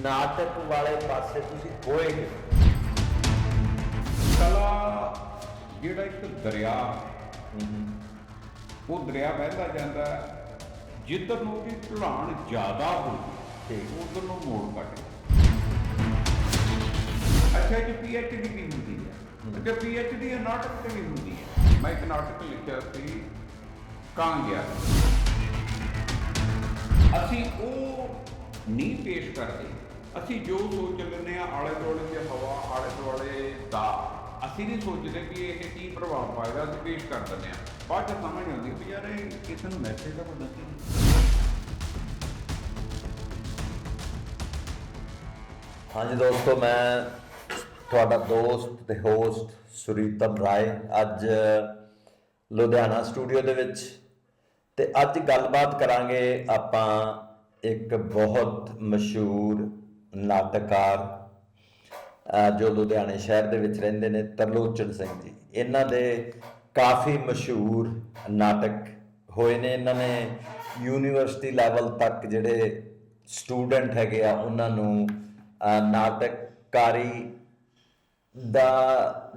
ਨਾਟਕ ਵਾਲੇ ਪਾਸੇ ਤੁਸੀਂ ਹੋਏ ਕਿਵੇਂ? ਕਲਾ ਜਿਹੜਾ ਇੱਕ ਦਰਿਆ ਉਹ ਦਰਿਆ ਵਹਿੰਦਾ ਜਾਂਦਾ। ਜਿੱਧਰ ਨੂੰ ਉਹਦੀ ਢਲਾਣ ਜ਼ਿਆਦਾ ਹੋਵੇ ਠੀਕ। ਉਧਰ ਨੂੰ ਮੋੜ ਕੱਟ ਅੱਛਾ ਜੀ ਪੀਐਚਡੀ ਵੀ ਹੁੰਦੀ ਹੈ ਅੱਛਾ ਪੀਐਚਡੀ ਨਾਟਕ ਤੇ ਵੀ ਹੁੰਦੀ ਹੈ ਮੈਂ ਇੱਕ ਨਾਟਕ ਲਿਖਿਆ ਸੀ ਕਾਂ ਗਿਆ ਅਸੀਂ ਉਹ ਨਹੀਂ ਪੇਸ਼ ਕਰਦੇ ਅਸੀਂ ਜੋ ਸੋਚ ਲੈਂਦੇ ਆ ਆਲੇ ਦੁਆਲੇ ਦੀ ਹਵਾ, ਆਲੇ ਦੁਆਲੇ ਦਾ, ਅਸੀਂ ਨਹੀਂ ਸੋਚਦੇ ਵੀ ਇਹ ਕੀ ਪ੍ਰਭਾਵ ਪਾਏਗਾ, ਅਸੀਂ ਪੇਸ਼ ਕਰ ਦਿੰਦੇ ਆ ਬਾਅਦ ਚ ਸਮਝ ਆਉਂਦੀ ਵੀ ਯਾਰ ਇਹ ਕਿਸੇ ਨੂੰ ਮੈਸੇਜ ਦਾ ਕੋਈ ਨਹੀਂ। ਹਾਂਜੀ ਦੋਸਤੋ, ਮੈਂ ਤੁਹਾਡਾ ਦੋਸਤ ਤੇ ਹੋਸਟ ਸੁਰੀਤਮ ਰਾਏ ਅੱਜ ਲੁਧਿਆਣਾ ਸਟੂਡੀਓ ਦੇ ਵਿੱਚ। ਤੇ ਅੱਜ ਗੱਲਬਾਤ ਕਰਾਂਗੇ ਆਪਾਂ ਇੱਕ ਬਹੁਤ ਮਸ਼ਹੂਰ ਨਾਟਕਕਾਰ ਜੋ ਲੁਧਿਆਣੇ ਸ਼ਹਿਰ ਦੇ ਵਿੱਚ ਰਹਿੰਦੇ ਨੇ, ਤਰਲੋਚਨ ਸਿੰਘ ਜੀ। ਇਹਨਾਂ ਦੇ ਕਾਫੀ ਮਸ਼ਹੂਰ ਨਾਟਕ ਹੋਏ ਨੇ। ਇਹਨਾਂ ਨੇ ਯੂਨੀਵਰਸਿਟੀ ਲੈਵਲ ਤੱਕ ਜਿਹੜੇ ਸਟੂਡੈਂਟ ਹੈਗੇ ਆ, ਉਹਨਾਂ ਨੂੰ ਨਾਟਕਕਾਰੀ ਦਾ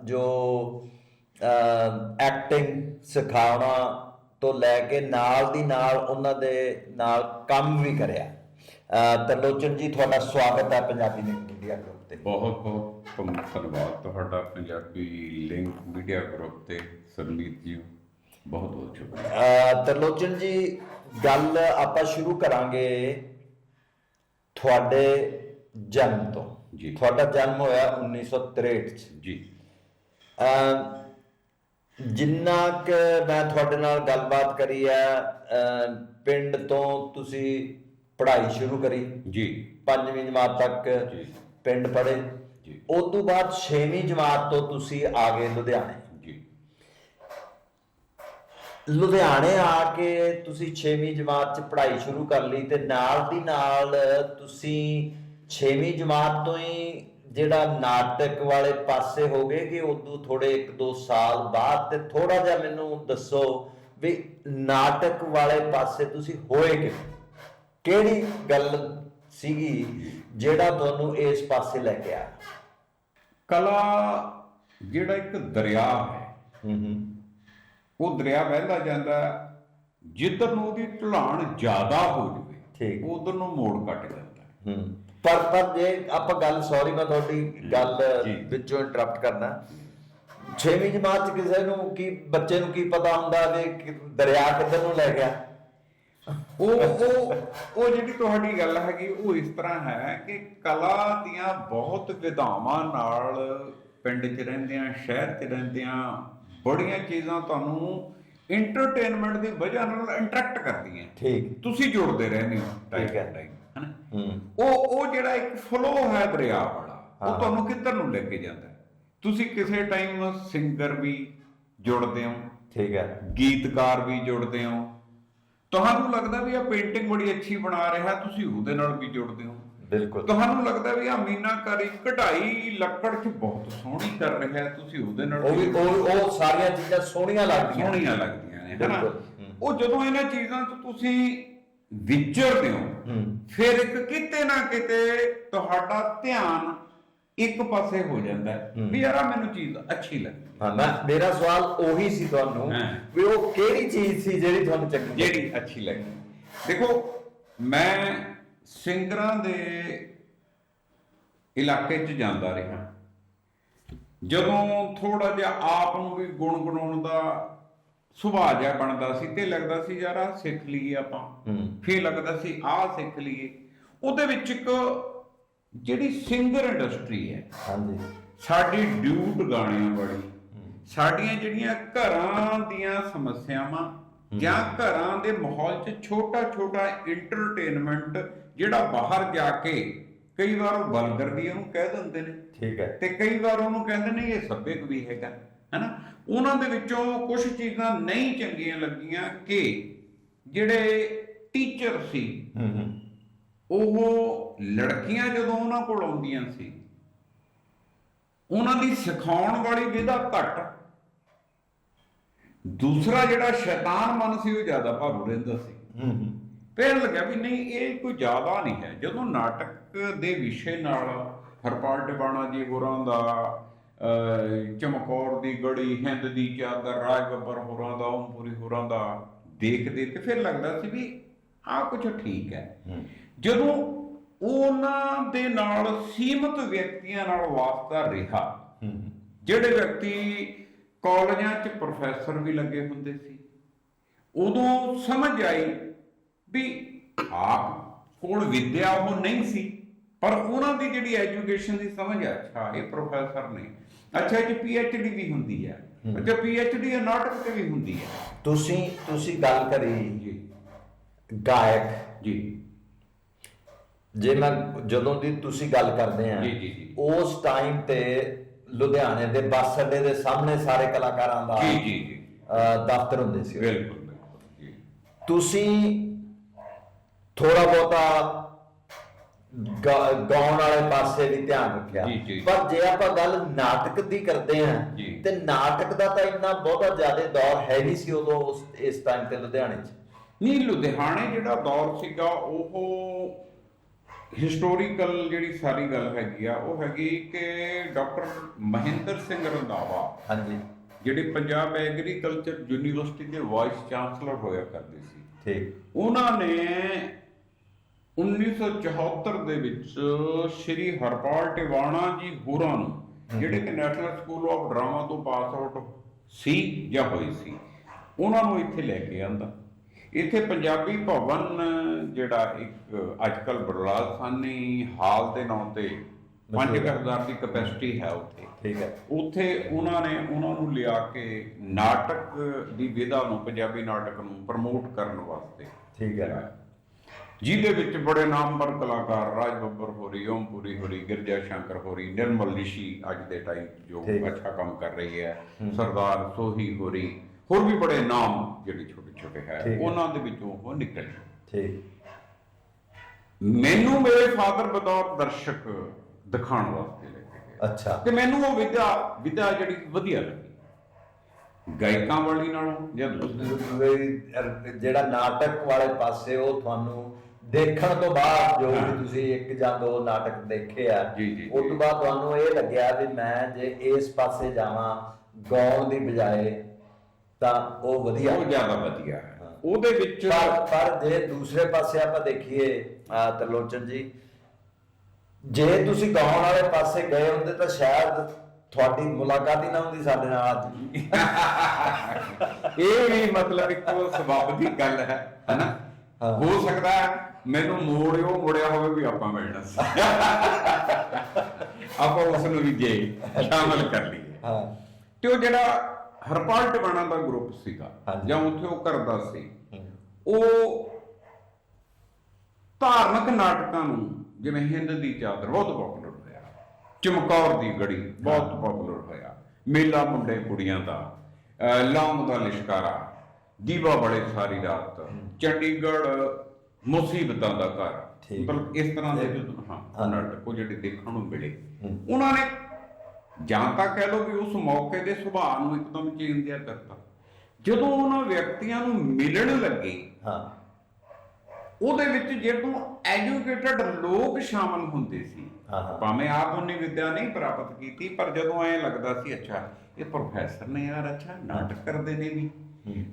ਜੋ ਐਕਟਿੰਗ ਸਿਖਾਉਣਾ ਤੋਂ ਲੈ ਕੇ ਨਾਲ ਦੀ ਨਾਲ ਉਹਨਾਂ ਦੇ ਨਾਲ ਕੰਮ ਵੀ ਕਰਿਆ। ਤਰਲੋਚਨ ਜੀ ਤੁਹਾਡਾ ਸਵਾਗਤ ਹੈ ਪੰਜਾਬੀ ਨਿਊਜ਼ ਮੀਡੀਆ ਗਰੁੱਪ ਤੇ। ਬਹੁਤ ਬਹੁਤ ਧੰਨ- ਧੰਨਵਾਦ ਤੁਹਾਡਾ ਪੰਜਾਬੀ ਲਿੰਕ ਮੀਡੀਆ ਗਰੁੱਪ ਤੇ ਸਰਮੀਤ ਜੀ। ਬਹੁਤ ਬਹੁਤ ਸ਼ੁਕਰੀਆ। ਤਰਲੋਚਨ ਜੀ ਗੱਲ ਆਪਾਂ ਸ਼ੁਰੂ ਕਰਾਂਗੇ ਤੁਹਾਡੇ ਜਨਮ ਤੋਂ। ਜੀ। ਤੁਹਾਡਾ ਜਨਮ ਹੋਇਆ 1963 ਚ। ਜੀ। ਜਿੰਨਾ ਕਿ ਮੈਂ ਤੁਹਾਡੇ ਨਾਲ ਗੱਲਬਾਤ ਕਰੀ ਹੈ ਪਿੰਡ ਤੋਂ ਤੁਸੀਂ ਪੜ੍ਹਾਈ ਸ਼ੁਰੂ ਕਰੀ। ਜੀ। ਪੰਜਵੀਂ ਜਮਾਤ ਤੱਕ ਜੀ। ਪਿੰਡ ਪੜ੍ਹੇ ਜੀ। ਉਸ ਤੋਂ ਬਾਅਦ 6ਵੀਂ ਜਮਾਤ ਤੋਂ ਤੁਸੀਂ ਆ ਗਏ ਲੁਧਿਆਣੇ। ਜੀ। ਲੁਧਿਆਣੇ ਆ ਕੇ ਤੁਸੀਂ 6ਵੀਂ ਜਮਾਤ ਚ ਪੜ੍ਹਾਈ ਸ਼ੁਰੂ ਕਰ ਲਈ ਤੇ ਨਾਲ ਦੀ ਨਾਲ ਤੁਸੀਂ 6ਵੀਂ ਜਮਾਤ ਤੋਂ ਹੀ ਜਿਹੜਾ ਨਾਟਕ ਵਾਲੇ ਪਾਸੇ ਹੋ ਗਏ ਕਿ ਉਦੋਂ ਥੋੜੇ 1-2 ਸਾਲ ਬਾਅਦ ਤੇ ਥੋੜਾ ਜਿਹਾ ਮੈਨੂੰ ਦੱਸੋ ਵੀ ਨਾਟਕ ਵਾਲੇ ਪਾਸੇ ਤੁਸੀਂ ਹੋਏ ਕਿਵੇਂ? ਕਿਹੜੀ ਗੱਲ ਸੀਗੀ ਜਿਹੜਾ ਤੁਹਾਨੂੰ ਇਸ ਪਾਸੇ ਲੈ ਕੇ ਆਇਆ ਕਲਾ ਜਿਹੜਾ ਇੱਕ ਦਰਿਆ ਹੈ ਹੂੰ ਹੂੰ ਉਹ ਦਰਿਆ ਵਹਿੰਦਾ ਜਾਂਦਾ। ਜਿੱਧਰ ਨੂੰ ਉਹਦੀ ਢਲਾਣ ਜ਼ਿਆਦਾ ਹੋ ਜਵੇ ਠੀਕ। ਉਧਰ ਨੂੰ ਮੋੜ ਕੱਟ ਜਾਂਦਾ ਹੈ। ਪਰ ਪਰ ਜੇ ਆਪਾਂ ਗੱਲ ਸੌਰੀ ਮੈਂ ਤੁਹਾਡੀ ਗੱਲ। ਵਿੱਚੋਂ ਇੰਟਰਰਪਟ ਕਰਨਾ 6ਵੀਂ ਜਮਾਤ ਚ ਕਿਸੇ ਨੂੰ ਕੀ ਬੱਚੇ ਨੂੰ ਕੀ ਪਤਾ ਹੁੰਦਾ ਵੀ ਕਿ ਦਰਿਆ ਕਿੱਧਰ ਨੂੰ ਲੈ ਗਿਆ ਉਹ ਉਹ ਉਹ ਜਿਹੜੀ ਤੁਹਾਡੀ ਗੱਲ ਹੈਗੀ ਉਹ ਇਸ ਤਰ੍ਹਾਂ ਹੈ ਕਿ ਕਲਾ ਦੀਆਂ ਬਹੁਤ ਵਿਧਾਵਾਂ ਨਾਲ ਪਿੰਡ 'ਚ ਰਹਿੰਦਿਆਂ ਸ਼ਹਿਰ 'ਚ ਰਹਿੰਦਿਆਂ ਬੜੀਆਂ ਚੀਜ਼ਾਂ ਤੁਹਾਨੂੰ ਇੰਟਰਟੇਨਮੈਂਟ ਦੀ ਵਜ੍ਹਾ ਨਾਲ ਇੰਟਰੈਕਟ ਕਰਦੀਆਂ। ਠੀਕ। ਤੁਸੀਂ ਜੁੜਦੇ ਰਹਿੰਦੇ ਹੋ ਠੀਕ ਹੈ। ਹਨਾ? ਹੂੰ। ਉਹ ਉਹ ਜਿਹੜਾ ਇੱਕ ਫਲੋ ਹੈ ਦਰਿਆ ਵਾਲਾ। ਉਹ ਤੁਹਾਨੂੰ ਕਿੱਧਰ ਨੂੰ ਲੈ ਕੇ ਜਾਂਦਾ? ਤੁਸੀਂ ਕਿਸੇ ਟਾਈਮ ਸਿੰਗਰ ਵੀ ਜੁੜਦੇ ਹੋ। ਠੀਕ ਹੈ। ਗੀਤਕਾਰ ਵੀ ਜੁੜਦੇ ਹੋ। ਤੁਹਾਨੂੰ ਲੱਗਦਾ ਵੀ ਆ ਪੇਂਟਿੰਗ ਬੜੀ ਅੱਛੀ ਬਣਾ ਰਿਹਾ ਤੁਸੀਂ ਉਹਦੇ ਨਾਲ ਵੀ ਜੁੜਦੇ ਹੋ? ਬਿਲਕੁਲ। ਤੁਹਾਨੂੰ ਲੱਗਦਾ ਵੀ ਆ ਮੀਨਾਕਾਰੀ ਕਢਾਈ ਲੱਕੜ 'ਚ ਬਹੁਤ ਸੋਹਣੀ ਕਰ ਰਿਹਾ ਤੁਸੀਂ ਉਹਦੇ ਨਾਲ ਉਹ ਵੀ ਉਹ ਉਹ ਸਾਰੀਆਂ ਚੀਜ਼ਾਂ ਸੋਹਣੀਆਂ ਲੱਗਦੀਆਂ। ਸੋਹਣੀਆਂ ਲੱਗਦੀਆਂ ਨੇ ਹਨਾ। ਉਹ ਜਦੋਂ ਇਹਨਾਂ ਚੀਜ਼ਾਂ 'ਚ ਤੁਸੀਂ ਵਿਚਰਦੇ ਹੂੰ। ਫਿਰ ਇੱਕ ਕਿਤੇ ਨਾ ਕਿਤੇ ਤੁਹਾਡਾ ਧਿਆਨ ਇੱਕ ਪਾਸੇ ਹੋ ਜਾਂਦਾ ਹੈ। ਵੀ ਯਾਰ ਆਹ ਮੈਨੂੰ ਚੀਜ਼ ਅੱਛੀ ਲੱਗੀ। ਹਾਂ ਮੇਰਾ ਸਵਾਲ ਉਹੀ ਸੀ ਤੁਹਾਨੂੰ ਹਾਂ। ਵੀ ਉਹ ਕਿਹੜੀ ਚੀਜ਼ ਸੀ ਜਿਹੜੀ ਤੁਹਾਨੂੰ ਚੰਗੀ ਲੱਗੀ? ਜਿਹੜੀ ਅੱਛੀ ਲੱਗੀ। ਦੇਖੋ ਮੈਂ ਸਿੰਗਰਾਂ ਦੇ ਇਲਾਕੇ 'ਚ ਜਾਂਦਾ ਰਿਹਾ। ਜਦੋਂ ਥੋੜਾ ਜਿਹਾ ਆਪ ਨੂੰ ਵੀ ਗੁਣਗੁਣਾਉਣ ਦਾ ਸੁਭਾਅ ਜਿਹਾ ਬਣਦਾ ਸੀ ਤੇ ਲੱਗਦਾ ਸੀ ਯਾਰ ਆਹ ਸਿੱਖ ਲਈਏ ਆਪਾਂ। ਹੂੰ। ਫੇਰ ਲੱਗਦਾ ਸੀ ਆਹ ਸਿੱਖ ਲਈਏ। ਉਹਦੇ ਵਿੱਚ ਇੱਕ ਜਿਹੜੀ ਸਿੰਗਰ ਇੰਡਸਟਰੀ ਹੈ ਹਾਂਜੀ। ਸਾਡੀ ਡਿਊਟ ਗਾਣਿਆਂ ਵਾਲੀ ਸਾਡੀਆਂ ਜਿਹੜੀਆਂ ਘਰਾਂ ਦੀਆਂ ਸਮੱਸਿਆਵਾਂ ਜਾਂ ਘਰਾਂ ਦੇ ਮਾਹੌਲ 'ਚ ਛੋਟਾ ਛੋਟਾ ਇੰਟਰਟੇਨਮੈਂਟ ਜਿਹੜਾ ਬਾਹਰ ਜਾ ਕੇ ਕਈ ਵਾਰ ਉਹ ਬਲਗਰ ਵੀ ਉਹਨੂੰ ਕਹਿ ਦਿੰਦੇ ਨੇ। ਠੀਕ ਹੈ। ਤੇ ਕਈ ਵਾਰ ਉਹਨੂੰ ਕਹਿੰਦੇ ਨੇ ਇਹ ਸੱਭਿਅਕ ਵੀ ਹੈਗਾ ਹੈਨਾ? ਉਹਨਾਂ ਦੇ ਵਿੱਚੋਂ ਕੁਝ ਚੀਜ਼ਾਂ ਨਹੀਂ ਚੰਗੀਆਂ ਲੱਗੀਆਂ ਕਿ ਜਿਹੜੇ ਟੀਚਰ ਸੀ ਹੂੰ ਹੂੰ। ਉਹ ਲੜਕੀਆਂ ਜਦੋਂ ਉਹਨਾਂ ਕੋਲ ਆਉਂਦੀਆਂ ਸੀ ਉਹਨਾਂ ਦੀ ਸਿਖਾਉਣ ਵਾਲੀ ਵਿਧਾ ਘੱਟ। ਦੂਸਰਾ ਜਿਹੜਾ ਸ਼ੈਤਾਨ ਮਨ ਸੀ ਉਹ ਜ਼ਿਆਦਾ ਭਾਰੂ ਰਹਿੰਦਾ ਸੀ। ਹੂੰ ਹੂੰ। ਫਿਰ ਲੱਗਿਆ ਵੀ ਨਹੀਂ ਇਹ ਕੋਈ ਜ਼ਿਆਦਾ ਨਹੀਂ ਹੈ। ਜਦੋਂ ਨਾਟਕ ਦੇ ਵਿਸ਼ੇ ਨਾਲ ਹਰਪਾਲ ਟਿਵਾਣਾ ਜੀ ਹੋਰਾਂ ਦਾ ਚਮਕੌਰ ਦੀ ਗੜੀ ਹਿੰਦ ਦੀ ਚਾਦਰ ਰਾਜ ਬੱਬਰ ਹੋਰਾਂ ਦਾ ਓਮਪੁਰੀ ਹੋਰਾਂ ਦਾ ਦੇਖਦੇ ਤੇ ਫਿਰ ਲੱਗਦਾ ਸੀ ਵੀ ਆਹ ਕੁਝ ਠੀਕ ਹੈ। ਜਦੋਂ ਉਹਨਾਂ ਦੇ ਨਾਲ ਸੀਮਤ ਵਿਅਕਤੀਆਂ ਨਾਲ ਵਾਸਤਾ ਰਿਹਾ ਜਿਹੜੇ ਵਿਅਕਤੀ ਕਾਲਜਾਂ 'ਚ ਪ੍ਰੋਫੈਸਰ ਵੀ ਲੱਗੇ ਹੁੰਦੇ ਸੀ ਉਦੋਂ ਸਮਝ ਆਈ ਵੀ ਆਪ ਕੋਲ ਵਿਦਿਆ ਉਹ ਨਹੀਂ ਸੀ ਪਰ ਉਹਨਾਂ ਦੀ ਜਿਹੜੀ ਐਜੂਕੇਸ਼ਨ ਦੀ ਸਮਝ ਹੈ ਅੱਛਾ ਇਹ ਪ੍ਰੋਫੈਸਰ ਨੇ। ਅੱਛਾ ਇਹ ਪੀ ਐਚ ਡੀ ਵੀ ਹੁੰਦੀ ਹੈ। ਅੱਛਾ ਪੀ ਐਚ ਡੀ ਨਾਟਕ ਤੇ ਵੀ ਹੁੰਦੀ ਹੈ। ਤੁਸੀਂ ਤੁਸੀਂ ਗੱਲ ਕਰੀ ਜੀ। ਗਾਇਕ। ਜੀ। ਜੇ ਮੈਂ ਜਦੋਂ ਦੀ ਤੁਸੀਂ ਗੱਲ ਕਰਦੇ ਆ ਜੀ, ਜੀ, ਜੀ। ਉਸ ਟਾਈਮ ਤੇ ਲੁਧਿਆਣੇ ਦੇ ਬੱਸ ਅੱਡੇ ਦੇ ਸਾਹਮਣੇ ਸਾਰੇ ਕਲਾਕਾਰਾਂ ਦਾ ਜੀ ਜੀ ਦਫ਼ਤਰ ਹੁੰਦੇ ਸੀ ਬਿਲਕੁਲ ਬਿਲਕੁਲ ਜੀ ਤੁਸੀਂ ਥੋੜਾ ਬਹੁਤਾ ਗਾ- ਗਾਉਣ ਵਾਲੇ ਪਾਸੇ ਵੀ ਧਿਆਨ ਰੱਖਿਆ ਜੀ, ਜੀ। ਪਰ ਜੇ ਆਪਾਂ ਗੱਲ ਨਾਟਕ ਦੀ ਕਰਦੇ ਜੀ। ਤੇ ਨਾਟਕ ਦਾ ਤਾਂ ਇੰਨਾ ਬਹੁਤਾ ਜ਼ਿਆਦਾ ਦੌਰ ਹੈ ਨਹੀਂ ਸੀ ਉਦੋਂ ਉਸ ਇਸ ਟਾਈਮ ਤੇ ਲੁਧਿਆਣੇ 'ਚ ਨਹੀਂ ਲੁਧਿਆਣੇ ਜਿਹੜਾ ਦੌਰ ਸੀਗਾ ਉਹ ਹਿਸਟੋਰੀਕਲ ਜਿਹੜੀ ਸਾਰੀ ਗੱਲ ਹੈਗੀ ਆ ਉਹ ਹੈਗੀ ਕਿ ਡਾਕਟਰ ਮਹਿੰਦਰ ਸਿੰਘ ਰੰਧਾਵਾ ਹਾਂਜੀ। ਜਿਹੜੇ ਪੰਜਾਬ ਐਗਰੀਕਲਚਰ ਯੂਨੀਵਰਸਿਟੀ ਦੇ ਵਾਈਸ ਚਾਂਸਲਰ ਹੋਇਆ ਕਰਦੇ ਸੀ। ਠੀਕ। ਉਹਨਾਂ ਨੇ 1974 ਦੇ ਵਿੱਚ ਸ਼੍ਰੀ ਹਰਪਾਲ ਟਿਵਾਣਾ ਜੀ ਹੋਰਾਂ ਨੂੰ ਜਿਹੜੇ ਕਿ ਨੈਸ਼ਨਲ ਸਕੂਲ ਆਫ ਡਰਾਮਾ ਤੋਂ ਪਾਸ ਆਊਟ ਸੀ ਜਾਂ ਹੋਏ ਸੀ ਉਹਨਾਂ ਨੂੰ ਇੱਥੇ ਲੈ ਕੇ ਆਂਦਾ। ਇੱਥੇ ਪੰਜਾਬੀ ਭਵਨ ਜਿਹੜਾ ਇੱਕ ਅੱਜਕੱਲ ਬਰਲਾਸਾਨੀ ਹਾਲ ਦੇ ਨਾਂ ਤੇ 5000 ਦੀ ਕਪੈਸਿਟੀ ਹੈ ਉੱਥੇ। ਠੀਕ ਹੈ। ਉੱਥੇ ਉਹਨਾਂ ਨੇ ਉਹਨਾਂ ਨੂੰ ਲਿਆ ਕੇ ਨਾਟਕ ਦੀ ਵਿਧਾ ਨੂੰ ਪੰਜਾਬੀ ਨਾਟਕ ਨੂੰ ਪ੍ਰਮੋਟ ਕਰਨ ਵਾਸਤੇ। ਠੀਕ ਹੈ। ਜਿਹਦੇ ਵਿੱਚ ਬੜੇ ਨਾਮਵਰ ਕਲਾਕਾਰ ਰਾਜ ਬੱਬਰ ਹੋਰੀ ਓਮਪੁਰੀ ਹੋਰੀ ਗਿਰਜਾ ਸ਼ੰਕਰ ਹੋਰੀ ਨਿਰਮਲ ਰਿਸ਼ੀ ਅੱਜ ਦੇ ਟਾਈਮ ਜੋ। ਅੱਛਾ ਕੰਮ ਕਰ ਰਹੀ ਹੈ। ਸਰਦਾਰ ਸੋਹੀ ਹੋਰੀ ਹੋਰ ਵੀ ਬੜੇ ਨਾਮ ਜਿਹੜੇ ਛੋਟੇ ਛੋਟੇ ਹੈ। ਉਹਨਾਂ ਦੇ ਵਿੱਚੋਂ ਉਹ ਨਿਕਲੇ। ਠੀਕ। ਮੈਨੂੰ ਮੇਰੇ ਫਾਦਰ ਬਤੌਰ ਦਰਸ਼ਕ ਦਿਖਾਉਣ ਵਾਸਤੇ ਲੈ ਕੇ ਗਏ। ਅੱਛਾ। ਤੇ ਮੈਨੂੰ ਉਹ ਵਿਦਿਆ ਵਿਦਿਆ ਜਿਹੜੀ ਵਧੀਆ ਲੱਗੀ। ਗਾਇਕਾਂ ਵਾਲੀ ਨਾਲੋਂ ਜਾਂ ਜਿਹੜਾ ਨਾਟਕ ਵਾਲੇ ਪਾਸੇ ਉਹ ਤੁਹਾਨੂੰ ਦੇਖਣ ਤੋਂ ਬਾਅਦ ਜੋ ਵੀ ਤੁਸੀਂ ਇੱਕ ਜਾਂ ਦੋ ਨਾਟਕ ਦੇਖੇ ਆ ਉਸ। ਤੋਂ ਬਾਅਦ ਤੁਹਾਨੂੰ ਇਹ ਲੱਗਿਆ ਵੀ ਮੈਂ ਜੇ ਇਸ ਪਾਸੇ ਜਾਵਾਂ ਗਾਉਣ ਦੀ ਬਜਾਏ ਤਾਂ ਉਹ ਵਧੀਆ ਉਹ ਜ਼ਿਆਦਾ ਵਧੀਆ। ਹੈ। ਹਾਂ। ਉਹਦੇ ਵਿੱਚ ਪਰ ਪਰ ਜੇ ਦੂਸਰੇ ਪਾਸੇ ਆਪਾਂ ਦੇਖੀਏ ਆ ਤਰਲੋਚਨ ਜੀ ਜੇ ਤੁਸੀਂ ਗਾਉਣ ਵਾਲੇ ਪਾਸੇ ਗਏ ਹੁੰਦੇ ਤਾਂ ਸ਼ਾਇਦ ਤੁਹਾਡੀ ਮੁਲਾਕਾਤ ਹੀ ਨਾ ਹੁੰਦੀ ਸਾਡੇ ਨਾਲ ਅੱਜ। ਇਹ ਵੀ ਮਤਲਬ ਇੱਕੋ ਸਬਬ ਦੀ ਗੱਲ ਹੈ ਹੈਨਾ? ਹਾਂ। ਹੋ ਸਕਦਾ ਹੈ ਮੈਨੂੰ ਮੋੜਿਓ ਮੁੜਿਆ ਹੋਵੇ ਵੀ ਆਪਾਂ ਮਿਲਣਾ ਸੀ। ਆਪਾਂ ਉਸ ਨੂੰ ਵੀ ਜੇ ਸ਼ਾਮਲ ਕਰ ਲਈਏ। ਹਾਂ। ਤੇ ਉਹ ਜਿਹੜਾ ਹਰਪਾਲ ਟਿਵਾਣਾ ਦਾ ਗਰੁੱਪ ਸੀਗਾ। ਜਾਂ ਉੱਥੇ ਉਹ ਕਰਦਾ ਸੀ ਉਹ ਧਾਰਮਿਕ ਨਾਟਕਾਂ ਨੂੰ ਜਿਵੇਂ ਹਿੰਦ ਦੀ ਚਾਦਰ ਬਹੁਤ ਪਪੂਲਰ ਹੋਇਆ ਚਮਕੌਰ ਦੀ ਗੜੀ ਬਹੁਤ ਪਪੂਲਰ ਹੋਇਆ ਮੇਲਾ ਮੁੰਡੇ ਕੁੜੀਆਂ ਦਾ ਲੌਂਗ ਦਾ ਲਿਸ਼ਕਾਰਾ ਦੀਵਾ ਬੜੇ ਸਾਰੀ ਰਾਤ ਚੰਡੀਗੜ੍ਹ ਮੁਸੀਬਤਾਂ ਦਾ ਘਰ। ਮਤਲਬ ਇਸ ਤਰ੍ਹਾਂ ਦੇ ਹਾਂ। ਨਾਟਕ ਉਹ ਜਿਹੜੇ ਦੇਖਣ ਨੂੰ ਮਿਲੇ। ਉਹਨਾਂ ਨੇ ਜਾਂ ਤਾਂ ਕਹਿ ਲਓ ਵੀ ਉਸ ਮੌਕੇ ਦੇ ਸੁਭਾਅ ਨੂੰ ਇੱਕਦਮ ਚੇਂਜ ਜਿਹਾ ਕਰਤਾ। ਜਦੋਂ ਉਹਨਾਂ ਵਿਅਕਤੀਆਂ ਨੂੰ ਮਿਲਣ ਲੱਗੇ ਹਾਂ। ਉਹਦੇ ਵਿੱਚ ਜਦੋਂ ਐਜੂਕੇਟਡ ਲੋਕ ਸ਼ਾਮਲ ਹੁੰਦੇ ਸੀ। ਭਾਵੇਂ ਆਪ ਉਹਨੇ ਵਿਦਿਆ ਨਹੀਂ ਪ੍ਰਾਪਤ ਕੀਤੀ ਪਰ ਜਦੋਂ ਐ ਲੱਗਦਾ ਸੀ ਅੱਛਾ ਇਹ ਪ੍ਰੋਫੈਸਰ ਨੇ ਯਾਰ ਅੱਛਾ ਨਾਟਕ ਕਰਦੇ ਨੇ ਵੀ।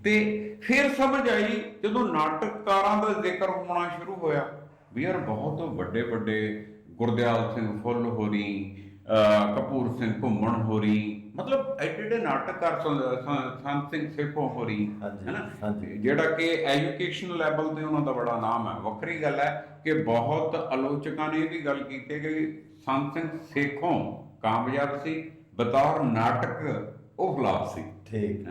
ਤੇ ਫਿਰ ਸਮਝ ਆਈ ਜਦੋਂ ਨਾਟਕਕਾਰਾਂ ਦਾ ਜ਼ਿਕਰ ਹੋਣਾ ਸ਼ੁਰੂ ਹੋਇਆ ਵੀ ਯਾਰ ਬਹੁਤ ਵੱਡੇ ਵੱਡੇ ਗੁਰਦਿਆਲ ਸਿੰਘ ਫੁੱਲ ਹੋਰੀ ਕਪੂਰ ਸਿੰਘ ਘੁੰਮਣ ਹੋਰੀ ਮਤਲਬ ਐਡੇ ਐਡੇ ਨਾਟਕਕਾਰ ਸੰਤ ਸਿੰਘ ਸੇਖੋਂ ਹੋਰੀ ਹਾਂਜੀ, ਹੈਨਾ। ਜਿਹੜਾ ਕਿ ਐਜੂਕੇਸ਼ਨ ਲੈਵਲ ਤੇ ਉਹਨਾਂ ਦਾ ਬੜਾ ਨਾਮ ਹੈ। ਵੱਖਰੀ ਗੱਲ ਹੈ ਕਿ ਬਹੁਤ ਆਲੋਚਕਾਂ ਨੇ ਇਹ ਵੀ ਗੱਲ ਕੀਤੀ ਕਿ ਸੰਤ ਸਿੰਘ ਸੇਖੋਂ ਕਾਮਯਾਬ ਸੀ ਬਤੌਰ ਨਾਟਕ ਉਹ ਖਿਲਾਫ ਸੀ। ਠੀਕ।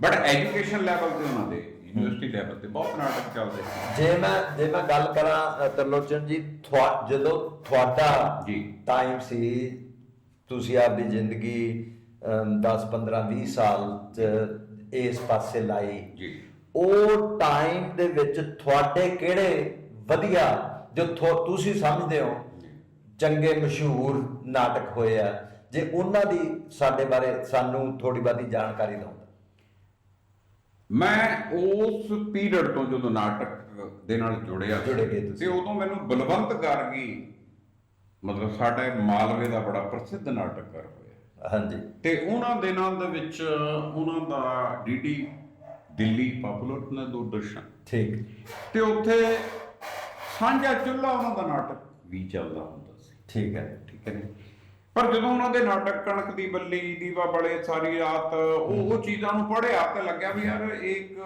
ਬਟ ਐਜੂਕੇਸ਼ਨ ਲੈਵਲ ਤੇ ਉਹਨਾਂ ਦੇ ਯੂਨੀਵਰਸਿਟੀ ਲੈਵਲ ਤੇ ਬਹੁਤ ਨਾਟਕ ਚੱਲਦੇ ਜੇ ਮੈਂ ਜੇ ਮੈਂ ਗੱਲ ਕਰਾਂ ਤਰਲੋਚਨ ਜੀ ਜਦੋਂ ਤੁਹਾਡਾ ਜੀ। ਟਾਈਮ ਸੀ ਤੁਸੀਂ ਆਪਦੀ ਜ਼ਿੰਦਗੀ 10 15 20 ਸਾਲ ਚ ਇਸ ਪਾਸੇ ਲਾਈ। ਜੀ। ਉਹ ਟਾਈਮ ਦੇ ਵਿੱਚ ਤੁਹਾਡੇ ਕਿਹੜੇ ਵਧੀਆ ਜੋ ਤੁਸੀਂ ਸਮਝਦੇ ਹੋ ਚੰਗੇ ਮਸ਼ਹੂਰ ਨਾਟਕ ਹੋਏ ਆ। ਜੇ ਉਹਨਾਂ ਦੀ ਸਾਡੇ ਬਾਰੇ ਸਾਨੂੰ ਥੋੜੀ ਬਾਤੀ ਜਾਣਕਾਰੀ ਦਿਓ। ਮੈਂ ਉਸ ਪੀਰੀਅਡ ਤੋਂ ਜਦੋਂ ਨਾਟਕ ਦੇ ਨਾਲ ਜੁੜਿਆ ਸੀ, ਜੁੜੇ ਗਏ ਤੁਸੀਂ। ਤੇ ਉਦੋਂ ਮੈਨੂੰ ਬਲਵੰਤ ਗਾਰਗੀ ਮਤਲਬ ਸਾਡੇ ਮਾਲਵੇ ਦਾ ਬੜਾ ਪ੍ਰਸਿੱਧ ਨਾਟਕਕਾਰ ਹੋਇਆ। ਹਾਂਜੀ। ਤੇ ਉਹਨਾਂ ਦਿਨਾਂ ਦੇ ਵਿੱਚ ਉਹਨਾਂ ਦਾ ਡੀਡੀ ਦਿੱਲੀ ਪਪੂਲਰ ਨੇ ਦੂਰਦਰਸ਼ਨ। ਠੀਕ। ਤੇ ਉੱਥੇ ਸਾਂਝਾ ਚੁੱਲ੍ਹਾ ਉਹਨਾਂ ਦਾ ਨਾਟਕ ਵੀ ਚੱਲਦਾ ਹੁੰਦਾ ਸੀ। ਠੀਕ ਹੈ। ਠੀਕ ਹੈ ਪਰ ਜਦੋਂ ਉਹਨਾਂ ਦੇ ਨਾਟਕ ਕਣਕ ਦੀ ਬੱਲੀ ਦੀਵਾ ਬੜੇ ਸਾਰੀ ਰਾਤ ਉਹ ਉਹ ਚੀਜ਼ਾਂ ਨੂੰ ਪੜ੍ਹਿਆ ਤੇ ਲੱਗਿਆ ਵੀ ਯਾਰ ਇਹ ਇੱਕ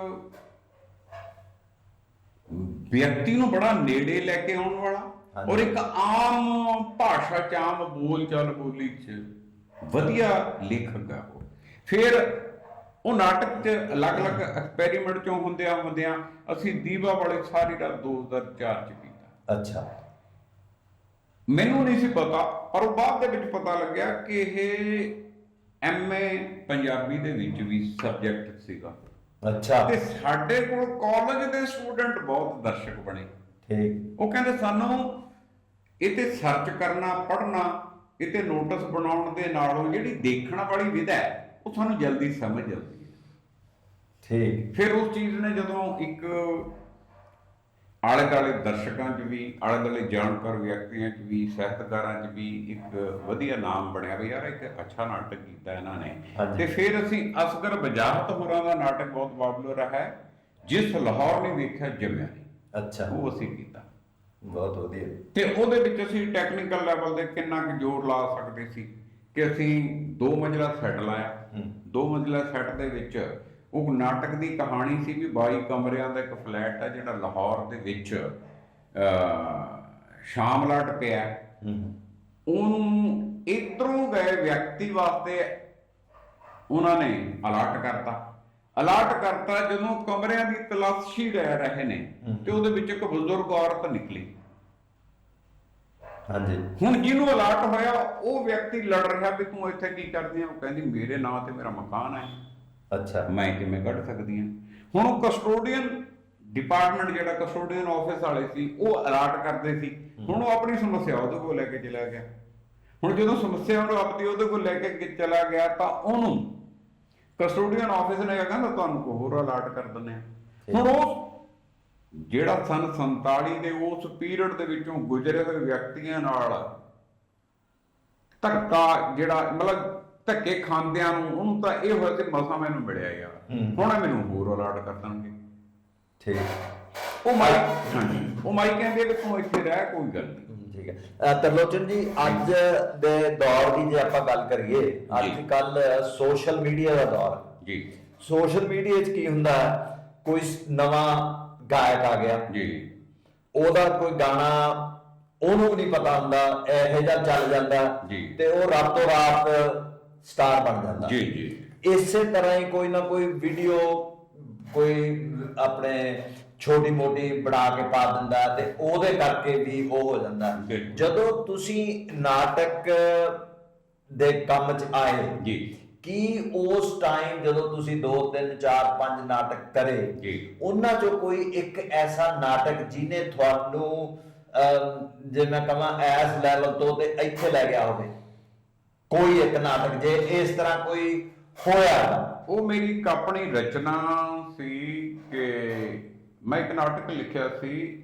ਵਿਅਕਤੀ ਨੂੰ ਬੜਾ ਨੇੜੇ ਲੈ ਕੇ ਆਉਣ ਵਾਲਾ। ਔਰ ਇੱਕ ਆਮ ਭਾਸ਼ਾ ਚ ਆਮ ਬੋਲ ਚਾਲ ਬੋਲੀ ਚ ਵਧੀਆ ਲੇਖਕ ਆ ਉਹ। ਫਿਰ ਉਹ ਨਾਟਕ ਚ ਅਲੱਗ-ਅਲੱਗ ਐਕਸਪੈਰੀਮੈਂਟ ਚੋਂ ਹੁੰਦਿਆਂ ਹੁੰਦਿਆਂ ਅਸੀਂ ਦੀਵਾ ਵਾਲੇ ਸਾਰੀ ਰਾਤ 2004 ਚ ਕੀਤਾ। ਅੱਛਾ। ਮੈਨੂੰ ਨਹੀਂ ਸੀ ਪਤਾ ਪਰ ਉਹ ਬਾਅਦ ਦੇ ਵਿੱਚ ਪਤਾ ਲੱਗਿਆ ਕਿ ਇਹ ਐਮਏ ਪੰਜਾਬੀ ਦੇ ਵਿੱਚ ਵੀ ਸਬਜੈਕਟ ਸੀਗਾ। ਅੱਛਾ। ਤੇ ਸਾਡੇ ਕੋਲ ਕਾਲਜ ਦੇ ਸਟੂਡੈਂਟ ਬਹੁਤ ਦਰਸ਼ਕ ਬਣੇ। ਠੀਕ। ਉਹ ਕਹਿੰਦੇ ਸਾਨੂੰ ਇਹ ਤੇ ਸਰਚ ਕਰਨਾ ਪੜ੍ਹਨਾ ਇਹ ਤੇ ਨੋਟਿਸ ਬਣਾਉਣ ਦੇ ਨਾਲੋਂ ਜਿਹੜੀ ਦੇਖਣ ਵਾਲੀ ਵਿਧਾ ਹੈ ਉਹ ਸਾਨੂੰ ਜਲਦੀ ਸਮਝ ਆਉਂਦੀ ਹੈ। ਠੀਕ। ਫਿਰ ਉਸ ਚੀਜ਼ ਨੇ ਜਦੋਂ ਇੱਕ ਆਲੇ ਦੁਆਲੇ ਦਰਸ਼ਕਾਂ 'ਚ ਵੀ ਆਲੇ ਦੁਆਲੇ ਜਾਣਕਾਰ ਵਿਅਕਤੀਆਂ 'ਚ ਵੀ ਸਾਹਿਤਕਾਰਾਂ 'ਚ ਵੀ ਇੱਕ ਵਧੀਆ ਨਾਮ ਬਣਿਆ ਵੀ ਯਾਰ ਇੱਕ ਅੱਛਾ ਨਾਟਕ ਕੀਤਾ ਇਹਨਾਂ ਨੇ। ਤੇ ਫਿਰ ਅਸੀਂ ਅਸਗਰ ਬਜਾਹਤ ਹੋਰਾਂ ਦਾ ਨਾਟਕ ਬਹੁਤ ਪਪੂਲਰ ਹੈ ਜਿਸ ਲਾਹੌਰ ਨੇ ਵੇਖਿਆ ਜੰਮਿਆ ਅੱਛਾ। ਉਹ ਅਸੀਂ ਕੀਤਾ। ਬਹੁਤ ਵਧੀਆ। ਤੇ ਉਹਦੇ ਵਿੱਚ ਅਸੀਂ ਟੈਕਨੀਕਲ ਲੈਵਲ ਦੇ ਕਿੰਨਾ ਕੁ ਜ਼ੋਰ ਲਾ ਸਕਦੇ ਸੀ ਕਿ ਅਸੀਂ ਦੋ ਮੰਜ਼ਿਲਾ ਸੈੱਟ ਲਾਇਆ। ਦੋ ਮੰਜ਼ਿਲਾ ਸੈੱਟ ਦੇ ਵਿੱਚ ਉਹ ਨਾਟਕ ਦੀ ਕਹਾਣੀ ਸੀ ਵੀ 22 ਕਮਰਿਆਂ ਦਾ ਇੱਕ ਫਲੈਟ ਹੈ ਜਿਹੜਾ ਲਾਹੌਰ ਦੇ ਵਿੱਚ ਅ ਸ਼ਾਮਲਾਟ ਪਿਆ। ਉਹਨੂੰ ਇਧਰੋਂ ਗਏ ਵਿਅਕਤੀ ਵਾਸਤੇ ਉਹਨਾਂ ਨੇ ਅਲਾਟ ਕਰਤਾ। ਅਲਾਟ ਕਰਤਾ ਜਦੋਂ ਕਮਰਿਆਂ ਦੀ ਤਲਾਸ਼ੀ ਲੈ ਰਹੇ ਨੇ ਤੇ ਉਹਦੇ ਵਿੱਚ ਇੱਕ ਬਜ਼ੁਰਗ ਔਰਤ ਨਿਕਲੀ। ਹਾਂਜੀ। ਹੁਣ ਜਿਹਨੂੰ ਅਲਾਟ ਹੋਇਆ ਉਹ ਵਿਅਕਤੀ ਲੜ ਰਿਹਾ ਵੀ ਤੂੰ ਇੱਥੇ ਕੀ ਕਰਦੀ ਆ? ਉਹ ਕਹਿੰਦੀ ਮੇਰੇ ਨਾਂ ਤੇ ਮੇਰਾ ਮਕਾਨ ਹੈ ਅੱਛਾ। ਮੈਂ ਕਿਵੇਂ ਕੱਢ ਸਕਦੀ ਹਾਂ ਹੁਣ ਉਹ ਕਸਟੋਡੀਅਨ ਡਿਪਾਰਟਮੈਂਟ ਜਿਹੜਾ ਕਸਟੋਡੀਅਨ ਆਫਿਸ ਵਾਲੇ ਸੀ ਉਹ ਅਲਾਟ ਕਰਦੇ ਸੀ। ਹੁਣ ਉਹ ਆਪਣੀ ਸਮੱਸਿਆ ਉਹਦੇ ਕੋਲ ਲੈ ਕੇ ਚਲਾ ਗਿਆ। ਹੁਣ ਜਦੋਂ ਸਮੱਸਿਆ ਉਹਨੂੰ ਆਪਣੀ ਉਹਦੇ ਕੋਲ ਲੈ ਕੇ ਚਲਾ ਗਿਆ ਤਾਂ ਉਹਨੂੰ ਕਸਟੋਡੀਅਨ ਆਫਿਸ ਨੇ ਕਹਿੰਦਾ ਤੁਹਾਨੂੰ ਹੋਰ ਅਲਾਟ ਕਰ ਦਿੰਦੇ ਆ ਹੁਣ ਉਹ ਜਿਹੜਾ ਸਨ 47 ਦੇ ਉਸ ਪੀਰੀਅਡ ਦੇ ਵਿੱਚੋਂ ਗੁਜ਼ਰੇ ਹੋਏ ਵਿਅਕਤੀਆਂ ਨਾਲ ਧੱਕਾ ਜਿਹੜਾ ਮਤਲਬ ਧੱਕੇ ਖਾਂਦਿਆਂ ਨੂੰ ਉਹਨੂੰ ਤਾਂ ਇਹ ਹੋਇਆ ਸੀ ਮਸਾ ਮੈਨੂੰ ਮਿਲਿਆ ਯਾਰ। ਹੁਣ ਮੈਨੂੰ ਹੋਰ ਅਲਾਟ ਕਰ ਦੇਣਗੇ। ਠੀਕ। ਉਹ ਮਾਈ ਹਾਂਜੀ। ਉਹ ਮਾਈ ਕਹਿੰਦੇ ਵੀ ਤੂੰ ਇੱਥੇ ਰਹਿ ਕੋਈ ਗੱਲ ਨਹੀਂ ਠੀਕ ਹੈ। ਤਰਲੋਚਨ ਜੀ ਅੱਜ ਦੇ ਦੌਰ ਦੀ ਜੇ ਆਪਾਂ ਗੱਲ ਕਰੀਏ ਅੱਜ। ਕੱਲ ਸੋਸ਼ਲ ਮੀਡੀਆ ਦਾ ਦੌਰ। ਜੀ। ਸੋਸ਼ਲ ਮੀਡੀਆ 'ਚ ਕੀ ਹੁੰਦਾ? ਕੋਈ ਨਵਾਂ ਗਾਇਕ ਆ ਗਿਆ। ਜੀ। ਉਹਦਾ ਕੋਈ ਗਾਣਾ ਉਹਨੂੰ ਨਹੀਂ ਪਤਾ ਹੁੰਦਾ ਇਹੋ ਜਿਹਾ ਚੱਲ ਜਾਂਦਾ। ਤੇ ਉਹ ਰਾਤੋਂ ਰਾਤ ਸਟਾਰ ਬਣ ਜਾਂਦਾ। ਜੀ ਜੀ। ਇਸੇ ਤਰ੍ਹਾਂ ਹੀ ਕੋਈ ਨਾ ਕੋਈ ਵੀਡੀਓ ਕੋਈ ਆਪਣੇ ਛੋਟੀ ਮੋਟੀ ਬਣਾ ਕੇ ਪਾ ਦਿੰਦਾ ਤੇ ਉਹਦੇ ਕਰਕੇ ਵੀ ਉਹ ਹੋ ਜਾਂਦਾ ਬਿਲਕੁਲ। ਜਦੋਂ ਤੁਸੀਂ ਨਾਟਕ ਦੇ ਕੰਮ 'ਚ ਆਏ ਜੀ ਕੀ ਉਸ ਟਾਈਮ ਜਦੋਂ ਤੁਸੀਂ 2 3 4 5 ਨਾਟਕ ਕਰੇ ਜੀ। ਉਹਨਾਂ ਚੋਂ ਕੋਈ ਇੱਕ ਐਸਾ ਨਾਟਕ ਜਿਹਨੇ ਤੁਹਾਨੂੰ ਅਮ, ਜੇ ਮੈਂ ਕਹਾਂ ਐਸ ਲੈਵਲ ਤੋਂ ਤੇ ਇੱਥੇ ਲੈ ਗਿਆ ਹੋਵੇ ਕੋਈ ਇੱਕ ਨਾਟਕ ਜੇ ਇਸ ਤਰ੍ਹਾਂ ਕੋਈ ਹੋਇਆ ਉਹ ਮੇਰੀ ਇੱਕ ਆਪਣੀ ਰਚਨਾ ਮੈਂ ਇੱਕ ਨਾਟਕ ਲਿਖਿਆ ਸੀ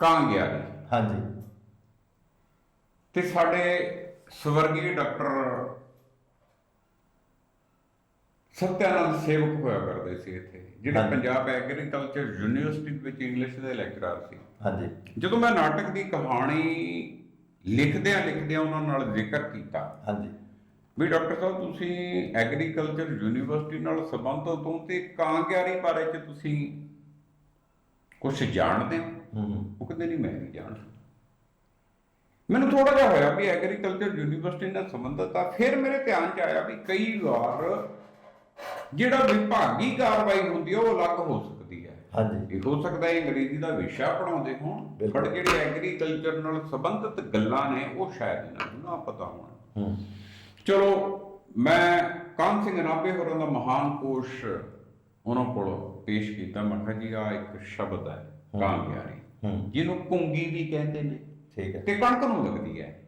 ਕਾਂ ਗਿਆਰੀ ਹਾਂਜੀ। ਤੇ ਸਾਡੇ ਸਵਰਗੀ ਡਾਕਟਰ ਸਤਿਆਨੰਦ ਸੇਵਕ ਹੋਇਆ ਕਰਦੇ ਸੀ ਇੱਥੇ ਜਿਹੜੇ। ਪੰਜਾਬ ਐਗਰੀਕਲਚਰ ਯੂਨੀਵਰਸਿਟੀ ਵਿੱਚ ਇੰਗਲਿਸ਼ ਦੇ ਲੈਕਚਰਰ ਸੀ। ਹਾਂਜੀ। ਜਦੋਂ ਮੈਂ ਨਾਟਕ ਦੀ ਕਹਾਣੀ ਲਿਖਦਿਆਂ ਲਿਖਦਿਆਂ ਉਹਨਾਂ ਨਾਲ ਜ਼ਿਕਰ ਕੀਤਾ ਹਾਂਜੀ। ਵੀ ਡਾਕਟਰ ਸਾਹਿਬ ਤੁਸੀਂ ਐਗਰੀਕਲਚਰ ਯੂਨੀਵਰਸਿਟੀ ਨਾਲ ਸੰਬੰਧਿਤ ਹੋ ਤੇ ਕਾਂਗਿਆਰੀ ਬਾਰੇ ਚ ਤੁਸੀਂ ਕੁਝ ਜਾਣਦੇ ਹੋ? ਹੂੰ ਹੂੰ। ਉਹ ਕਹਿੰਦੇ ਨਹੀਂ ਮੈਂ ਨਹੀਂ ਜਾਣਦਾ। ਮੈਨੂੰ ਥੋੜਾ ਜਿਹਾ ਹੋਇਆ ਵੀ ਐਗਰੀਕਲਚਰ ਯੂਨੀਵਰਸਿਟੀ ਨਾਲ ਸੰਬੰਧਿਤ ਆ ਫਿਰ ਮੇਰੇ ਧਿਆਨ ਚ ਆਇਆ ਵੀ ਕਈ ਵਾਰ ਜਿਹੜਾ ਵਿਭਾਗੀ ਕਾਰਵਾਈ ਹੁੰਦੀ ਆ ਉਹ ਅਲੱਗ ਹੋ ਸਕਦੀ ਹੈ ਹਾਂਜੀ। ਇਹ ਹੋ ਸਕਦਾ ਹੈ ਅੰਗਰੇਜ਼ੀ ਦਾ ਵਿਸ਼ਾ ਪੜਾਉਂਦੇ ਹੋਣ। ਪਰ ਜਿਹੜੇ ਐਗਰੀਕਲਚਰ ਨਾਲ ਸੰਬੰਧਿਤ ਗੱਲਾਂ ਨੇ ਉਹ ਸ਼ਾਇਦ ਇਹਨਾਂ ਨੂੰ ਨਾ ਪਤਾ ਹੋਣ। ਹੂੰ। ਚਲੋ ਮੈਂ ਕਾਨ ਸਿੰਘ ਨਾਭੇ ਹੋਰਾਂ ਦਾ ਮਹਾਨ ਕੋਸ਼ ਉਹਨਾਂ ਕੋਲ ਪੇਸ਼ ਕੀਤਾ ਮੈਂ ਕਿਹਾ ਜੀ ਆ ਇੱਕ ਸ਼ਬਦ ਹੈ ਕਾਂਗਿਆਰੀ ਹੂੰ। ਜਿਹਨੂੰ ਕੁੰਗੀ ਵੀ ਕਹਿੰਦੇ ਨੇ। ਠੀਕ ਹੈ। ਤੇ ਕਣਕ ਨੂੰ ਲੱਗਦੀ ਹੈ।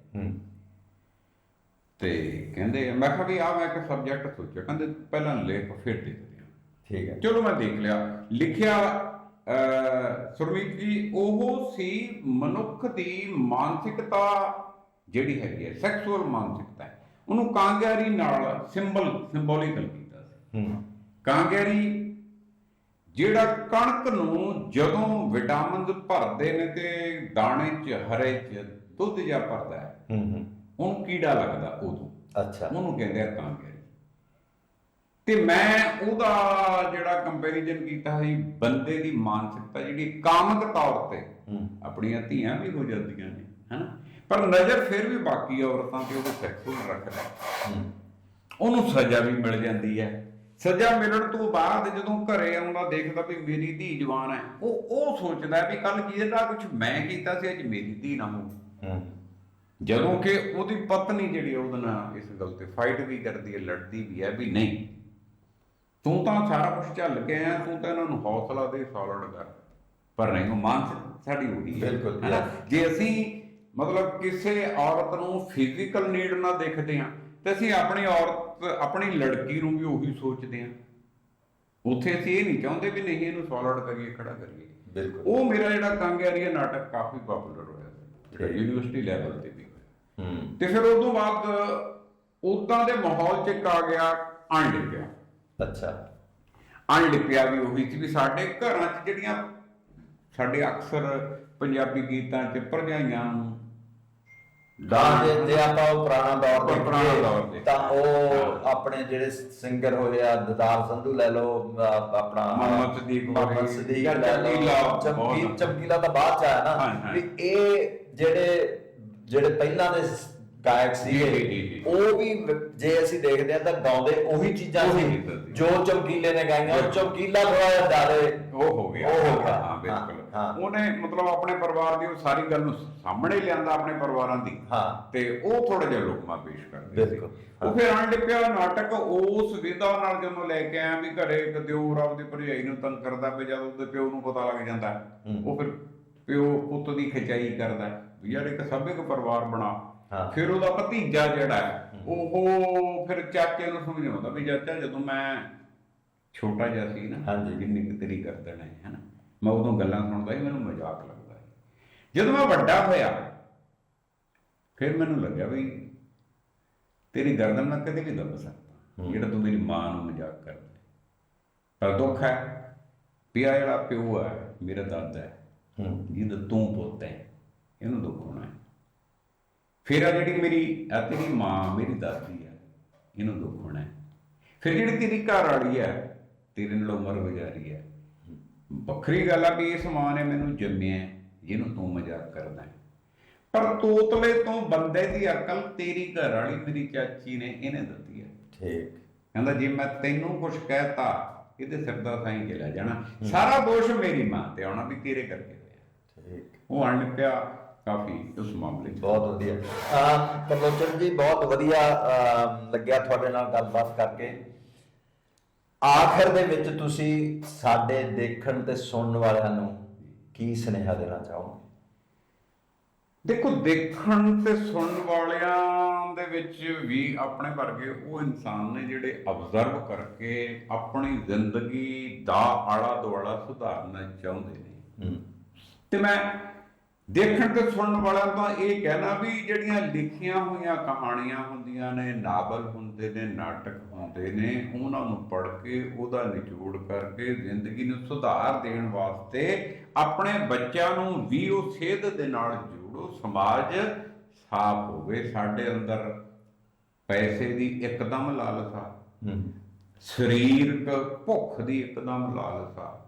ਤੇ ਕਹਿੰਦੇ ਮੈਂ ਕਿਹਾ ਵੀ ਆ ਮੈਂ ਇੱਕ ਸਬਜੈਕਟ ਸੋਚਿਆ ਕਹਿੰਦੇ ਪਹਿਲਾਂ ਲਿਖ ਫਿਰ ਦੇਖਦੇ ਹਾਂ। ਠੀਕ ਹੈ। ਚਲੋ ਮੈਂ ਦੇਖ ਲਿਆ। ਲਿਖਿਆ ਸੁਰਮੀਤ ਜੀ ਉਹ ਸੀ ਮਨੁੱਖ ਦੀ ਮਾਨਸਿਕਤਾ ਜਿਹੜੀ ਹੈਗੀ ਹੈ ਸੈਕਸੁਅਲ ਮਾਨਸਿਕਤਾ। ਉਹਨੂੰ ਕਾਂਗਿਆਰੀ ਨਾਲ ਸਿੰਬਲ ਸਿੰਬੋਲਿਕਲ ਕੀਤਾ ਸੀ। ਹੂੰ। ਕਾਂਗਿਆਰੀ ਜਿਹੜਾ ਕਣਕ ਨੂੰ ਜਦੋਂ ਵਿਟਾਮਿਨਸ ਭਰਦੇ ਨੇ ਤੇ ਦਾਣੇ 'ਚ ਹਰੇ 'ਚ ਦੁੱਧ ਜਾਂ ਭਰਦਾ ਹੈ ਹੂੰ ਹੂੰ। ਉਹਨੂੰ ਕੀੜਾ ਲੱਗਦਾ ਉਦੋਂ। ਅੱਛਾ। ਉਹਨੂੰ ਕਹਿੰਦੇ ਆ ਕਾਂਗਿਆਰੀ ਤੇ ਮੈਂ ਉਹਦਾ ਜਿਹੜਾ ਕੰਪੈਰੀਜ਼ਨ ਕੀਤਾ ਸੀ ਬੰਦੇ ਦੀ ਮਾਨਸਿਕਤਾ ਜਿਹੜੀ ਕਾਮਕ ਤੌਰ ਤੇ ਆਪਣੀਆਂ ਧੀਆਂ ਵੀ ਹੋ ਜਾਂਦੀਆਂ ਨੇ ਹਨਾ? ਪਰ ਨਜ਼ਰ ਫਿਰ ਵੀ ਬਾਕੀ ਔਰਤਾਂ ਤੇ ਉਹਦੇ ਸੈਕਸੁਅਲ ਰੱਖਦਾ ਉਹਨੂੰ ਸਜ਼ਾ ਵੀ ਮਿਲ ਜਾਂਦੀ ਹੈ। ਸਜ਼ਾ ਮਿਲਣ ਤੋਂ ਬਾਅਦ ਜਦੋਂ ਘਰੇ ਆਉਂਦਾ ਦੇਖਦਾ ਵੀ ਮੇਰੀ ਧੀ ਜਵਾਨ ਹੈ ਉਹ ਉਹ ਸੋਚਦਾ ਵੀ ਕੱਲ ਜਿਹੜਾ ਕੁਝ ਮੈਂ ਕੀਤਾ ਸੀ ਅੱਜ ਮੇਰੀ ਧੀ ਨਾ ਹੋਵੇ। ਹੂੰ। ਜਦੋਂ ਕਿ ਉਹਦੀ ਪਤਨੀ ਜਿਹੜੀ ਉਹਦੇ ਨਾਲ ਇਸ ਗੱਲ ਤੇ ਫਾਈਟ ਵੀ ਕਰਦੀ ਹੈ ਲੜਦੀ ਵੀ ਹੈ ਵੀ ਨਹੀਂ। ਤੂੰ ਤਾਂ ਸਾਰਾ ਕੁਝ ਝੱਲ ਕੇ ਆਇਆ ਤੂੰ ਤਾਂ ਇਹਨਾਂ ਨੂੰ ਹੌਸਲਾ ਦੇ ਸੌਲਡ ਕਰ। ਪਰ ਨਹੀਂ ਉਹ ਮਾਨਸਿਕ ਸਾਡੀ ਉਹੀ ਹੈ। ਬਿਲਕੁਲ, ਨਾ? ਜੇ ਅਸੀਂ ਮਤਲਬ ਕਿਸੇ ਔਰਤ ਨੂੰ ਫਿਜ਼ੀਕਲ ਨੀਡ ਨਾਲ ਦੇਖਦੇ ਹਾਂ ਤੇ ਅਸੀਂ ਆਪਣੀ ਔਰਤ ਆਪਣੀ ਲੜਕੀ ਨੂੰ ਵੀ ਉਹੀ ਸੋਚਦੇ ਹਾਂ ਉੱਥੇ ਅਸੀਂ ਇਹ ਨਹੀਂ ਚਾਹੁੰਦੇ ਵੀ ਨਹੀਂ ਇਹਨੂੰ ਸੌਲਡ ਕਰੀਏ ਖੜਾ ਕਰੀਏ। ਬਿਲਕੁਲ। ਉਹ ਮੇਰਾ ਜਿਹੜਾ ਕਾਂਗਿਆਰੀਆ ਨਾਟਕ ਕਾਫੀ ਪਪੂਲਰ ਹੋਇਆ ਜਿਹੜਾ। ਯੂਨੀਵਰਸਿਟੀ ਲੈਵਲ ਤੇ ਵੀ ਹੂੰ। ਤੇ ਫਿਰ ਉਸ ਤੋਂ ਬਾਅਦ ਉਦਾਂ ਦੇ ਮਾਹੌਲ ਚ ਇੱਕ ਆ ਗਿਆ ਅਣਲਿਪਿਆ ਅੱਛਾ। ਅਣਲਿਪਿਆ ਵੀ ਉਹੀ ਸੀ ਵੀ ਸਾਡੇ ਘਰਾਂ 'ਚ ਜਿਹੜੀਆਂ ਸਾਡੇ ਅਕਸਰ ਪੰਜਾਬੀ ਗੀਤਾਂ 'ਚ ਭਰਜਾਈਆਂ ਨੂੰ ਜੇ ਜੇ ਆਪਾਂ ਉਹ ਪੁਰਾਣਾ ਦੌਰ ਪੁਰਾਣਾ ਦੇਖੀਏ, ਦੌਰ ਦੇਖੀਏ। ਤਾਂ ਉਹ ਹਾਂ। ਆਪਣੇ ਜਿਹੜੇ ਸਿੰਗਰ ਹੋਏ ਆ ਦਦਾਰ ਸੰਧੂ ਲੈ ਲਓ ਅਹ ਆਪਣਾ ਮੁਹੰਮਦ ਸਦੀਕ ਮੁਹੰਮਦ ਹੋਏ, ਸਦੀਕ ਜਾਂ ਲੈ ਲਓ ਚਮਕੀਲਾ, ਚਮਕੀ ਬਹੁਤ। ਚਮਕੀਲਾ ਤਾਂ ਬਾਅਦ ਚ ਆਇਆ ਹਾਂ, ਨਾ ਹਾਂ। ਵੀ ਇਹ ਜਿਹੜੇ ਜਿਹੜੇ ਪਹਿਲਾਂ ਦੇ ਸ- ਗਾਇਕ ਸੀਗੇ। ਉਹ ਵੀ ਜੇ ਅਸੀਂ ਦੇਖਦੇ ਆ ਤਾਂ ਗਾਉਂਦੇ ਉਹੀ ਚੀਜ਼ਾਂ ਸੀ। ਜੋ ਚਮਕੀਲੇ ਨੇ ਗਾਈਆਂ ਉਹ। ਚਮਕੀਲਾ ਥੋੜਾ ਜਿਹਾ ਜ਼ਿਆਦੇ ਉਹ ਹੋ ਗਿਆ ਉਹ ਹੋ ਗਿਆ। ਹਾਂ ਬਿਲਕੁਲ। ਉਹਨੇ ਮਤਲਬ ਆਪਣੇ ਪਰਿਵਾਰ ਦੀ ਉਹ ਸਾਰੀ ਗੱਲ ਨੂੰ ਸਾਹਮਣੇ ਲਿਆਂਦਾ ਆਪਣੇ ਪਰਿਵਾਰਾਂ ਦੀ ਹਾਂ ਤੇ ਉਹ ਥੋੜਾ ਜਿਹਾ ਲੋਕਮਾ ਪੇਸ਼ ਕਰਦੇ। ਬਿਲਕੁਲ, ਉਹ ਫਿਰ ਅਣਲਿਪਿਆ ਨਾਟਕ ਉਸ ਵਿਧਾ ਨਾਲ ਜਦੋਂ ਲੈ ਕੇ ਆਇਆ ਵੀ ਘਰੇ ਇੱਕ ਦਿਓਰ ਆਪਦੀ ਭਰਜਾਈ ਨੂੰ ਤੰਗ ਕਰਦਾ ਵੀ ਜਦੋਂ ਉਹਦੇ ਪਿਓ ਨੂੰ ਪਤਾ ਲੱਗ ਜਾਂਦਾ। ਉਹ ਫਿਰ ਪਿਓ ਪੁੱਤ ਦੀ ਖਿਚਾਈ ਕਰਦਾ ਵੀ ਯਾਰ ਇੱਕ ਸਭਿਕ ਪਰਿਵਾਰ ਬਣਾ ਹਾਂ। ਫਿਰ ਉਹਦਾ ਭਤੀਜਾ ਜਿਹੜਾ ਹੈ, ਉਹ ਫਿਰ ਚਾਚੇ ਨੂੰ ਸਮਝਾਉਂਦਾ ਵੀ ਚਾਚਾ ਜਦੋਂ ਮੈਂ ਛੋਟਾ ਜਿਹਾ ਸੀ ਨਾ ਹਾਂਜੀ। ਜਿੰਨੀ ਕੁ ਤੇਰੀ ਕਰ ਦੇਣਾ ਹੈ ਹਨਾ? ਮੈਂ ਉਦੋਂ ਗੱਲਾਂ ਸੁਣਦਾ ਸੀ ਮੈਨੂੰ ਮਜ਼ਾਕ ਲੱਗਦਾ ਸੀ। ਜਦੋਂ ਮੈਂ ਵੱਡਾ ਹੋਇਆ ਫਿਰ ਮੈਨੂੰ ਲੱਗਿਆ ਵੀ ਤੇਰੀ ਗਰਦਨ ਮੈਂ ਕਦੇ ਵੀ ਦੱਬ ਸਕਦਾ। ਜਿਹੜਾ ਤੂੰ ਮੇਰੀ ਮਾਂ ਨੂੰ ਮਜ਼ਾਕ ਕਰਦਾ। ਪਰ ਦੁੱਖ ਹੈ ਆਹ ਜਿਹੜਾ ਪਿਓ ਹੈ ਮੇਰਾ ਦਾਦਾ ਹੂੰ। ਜਿਹਦਾ ਤੂੰ ਪੁੱਤ ਹੈ ਇਹਨੂੰ ਦੁੱਖ ਹੋਣਾ ਹੈ। ਫਿਰ ਆ ਜਿਹੜੀ ਮੇਰੀ ਆ ਤੇਰੀ ਮਾਂ ਮੇਰੀ ਦਾਦੀ ਹੈ ਇਹਨੂੰ ਦੁੱਖ ਹੋਣਾ ਹੈ। ਫਿਰ ਜਿਹੜੀ ਤੇਰੀ ਘਰ ਵਾਲੀ ਹੈ ਤੇਰੇ ਨਾਲ ਉਮਰ ਗੁਜ਼ਾਰੀ ਹੈ ਵੱਖਰੀ ਗੱਲ ਆ ਵੀ ਇਸ ਮਾਂ ਨੇ ਮੈਨੂੰ ਜੰਮਿਆ ਜਿਹਨੂੰ ਤੂੰ ਮਜ਼ਾਕ ਕਰਦਾ ਹੈ। ਪਰ ਤੋਤਲੇ ਤੋਂ ਬੰਦੇ ਦੀ ਅਕਲ ਤੇਰੀ ਘਰ ਵਾਲੀ ਮੇਰੀ ਚਾਚੀ ਨੇ ਇਹਨੇ ਦਿੱਤੀ ਹੈ ਠੀਕ। ਕਹਿੰਦਾ ਜੇ ਮੈਂ ਤੈਨੂੰ ਕੁਝ ਕਹਿਤਾ ਇਹਦੇ ਸਿਰ ਦਾ ਸਾਈਂ ਚਲਾ ਜਾਣਾ। ਸਾਰਾ ਦੋਸ਼ ਮੇਰੀ ਮਾਂ ਤੇ ਆਉਣਾ ਵੀ ਤੇਰੇ ਕਰਕੇ ਹੋਇਆ। ਠੀਕ। ਉਹ ਅਣਲਿਪਿਆ ਕਾਫੀ ਉਸ ਮਾਮਲੇ 'ਚ। ਬਹੁਤ ਵਧੀਆ। ਅਹ ਪ੍ਰਲੋਚਨ ਜੀ ਬਹੁਤ ਵਧੀਆ ਲੱਗਿਆ ਤੁਹਾਡੇ ਨਾਲ ਗੱਲਬਾਤ ਕਰਕੇ। ਆਖਰ ਦੇ ਵਿੱਚ ਤੁਸੀਂ ਸਾਡੇ ਦੇਖਣ ਤੇ ਸੁਣਨ ਵਾਲਿਆਂ ਨੂੰ ਕੀ ਸੁਨੇਹਾ ਦੇਣਾ ਚਾਹੋਗੇ? ਦੇਖੋ ਦੇਖਣ ਤੇ ਸੁਣਨ ਵਾਲਿਆਂ ਦੇ ਵਿੱਚ ਵੀ ਆਪਣੇ ਵਰਗੇ ਉਹ ਇਨਸਾਨ ਨੇ ਜਿਹੜੇ ਅਬਜ਼ਰਵ ਕਰਕੇ ਆਪਣੀ ਜ਼ਿੰਦਗੀ ਦਾ ਆਲਾ ਦੁਆਲਾ ਸੁਧਾਰਨਾ ਚਾਹੁੰਦੇ ਨੇ। ਤੇ ਮੈਂ ਦੇਖਣ ਤੇ ਸੁਣਨ ਵਾਲਿਆਂ ਤੋਂ ਇਹ ਕਹਿਣਾ ਵੀ ਜਿਹੜੀਆਂ ਲਿਖੀਆਂ ਹੋਈਆਂ ਕਹਾਣੀਆਂ ਹੁੰਦੀਆਂ ਨੇ ਨਾਵਲ ਹੁੰਦੇ ਨੇ ਨਾਟਕ ਹੁੰਦੇ ਨੇ ਉਹਨਾਂ ਨੂੰ ਪੜ੍ਹ ਕੇ ਉਹਦਾ ਨਿਚੋੜ ਕਰਕੇ ਜ਼ਿੰਦਗੀ ਨੂੰ ਸੁਧਾਰ ਦੇਣ ਵਾਸਤੇ ਆਪਣੇ ਬੱਚਿਆਂ ਨੂੰ ਵੀ ਉਹ ਸੇਧ ਦੇ ਨਾਲ ਜੋੜੋ ਸਮਾਜ ਸਾਫ਼ ਹੋਵੇ। ਸਾਡੇ ਅੰਦਰ ਪੈਸੇ ਦੀ ਇੱਕਦਮ ਲਾਲਸਾ ਸਰੀਰਕ ਭੁੱਖ ਦੀ ਇੱਕਦਮ ਲਾਲਸਾ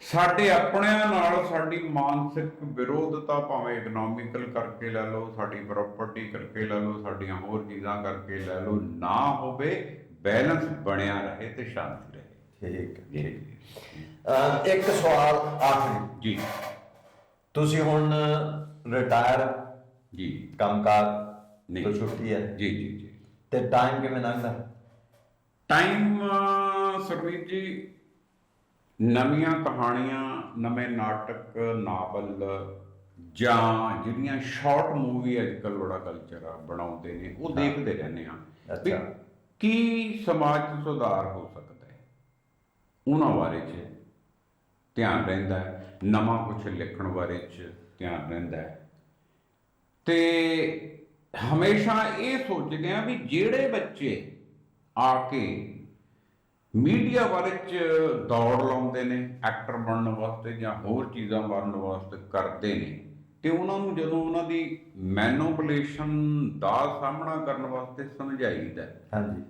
ਸਾਡੇ ਆਪਣਿਆਂ ਨਾਲ ਸਾਡੀ ਮਾਨਸਿਕ ਵਿਰੋਧਤਾ ਭਾਵੇਂ ਇਕਨੋਮਿਕਲ ਕਰਕੇ ਲੈ ਲਓ ਸਾਡੀ ਪ੍ਰਾਪਰਟੀ ਕਰਕੇ ਲੈ ਲਓ ਸਾਡੀਆਂ ਹੋਰ ਚੀਜ਼ਾਂ ਕਰਕੇ ਲੈ ਲਓ ਨਾ ਹੋਵੇ ਬੈਲੈਂਸ ਬਣਿਆ ਰਹੇ ਤੇ ਸ਼ਾਂਤੀ ਰਹੇ। ਠੀਕ ਇੱਕ ਸਵਾਲ ਆਖਰੀ। ਜੀ। ਤੁਸੀਂ ਹੁਣ ਰਿਟਾਇਰ ਜੀ। ਕੰਮਕਾਰ? ਨਹੀਂ। ਤੋਂ ਛੁੱਟੀ ਹੈ? ਜੀ ਜੀ ਜੀ। ਤੇ ਟਾਈਮ ਕਿਵੇਂ ਲੰਘਦਾ? ਟਾਈਮ ਸਰਵੀਰ ਜੀ ਨਵੀਆਂ ਕਹਾਣੀਆਂ ਨਵੇਂ ਨਾਟਕ ਨਾਵਲ ਜਾਂ ਜਿਹੜੀਆਂ ਸ਼ਾਰਟ ਮੂਵੀ ਅੱਜਕੱਲ ਬੜਾ ਕਲਚਰ ਆ ਬਣਾਉਂਦੇ ਨੇ ਉਹ ਦੇਖਦੇ ਰਹਿੰਦੇ ਆ ਅੱਛਾ। ਕੀ ਸਮਾਜ 'ਚ ਸੁਧਾਰ ਹੋ ਸਕਦਾ ਹੈ? ਉਹਨਾਂ ਬਾਰੇ 'ਚ ਧਿਆਨ ਰਹਿੰਦਾ ਹੈ। ਨਵਾਂ ਕੁਝ ਲਿਖਣ ਬਾਰੇ 'ਚ ਧਿਆਨ ਰਹਿੰਦਾ ਹੈ। ਤੇ ਹਮੇਸ਼ਾ ਇਹ ਸੋਚਦੇ ਆ ਵੀ ਜਿਹੜੇ ਬੱਚੇ ਆ ਕੇ ਮੀਡੀਆ ਬਾਰੇ ਚ ਦੌੜ ਲਾਉਂਦੇ ਨੇ ਐਕਟਰ ਬਣਨ ਵਾਸਤੇ ਜਾਂ ਹੋਰ ਚੀਜ਼ਾਂ ਬਣਨ ਵਾਸਤੇ ਕਰਦੇ ਨੇ। ਤੇ ਉਹਨਾਂ ਨੂੰ ਜਦੋਂ ਉਹਨਾਂ ਦੀ ਮੈਨੂਪੂਲੇਸ਼ਨ ਦਾ ਸਾਹਮਣਾ ਕਰਨ ਵਾਸਤੇ ਸਮਝਾਈਦਾ ਹਾਂਜੀ।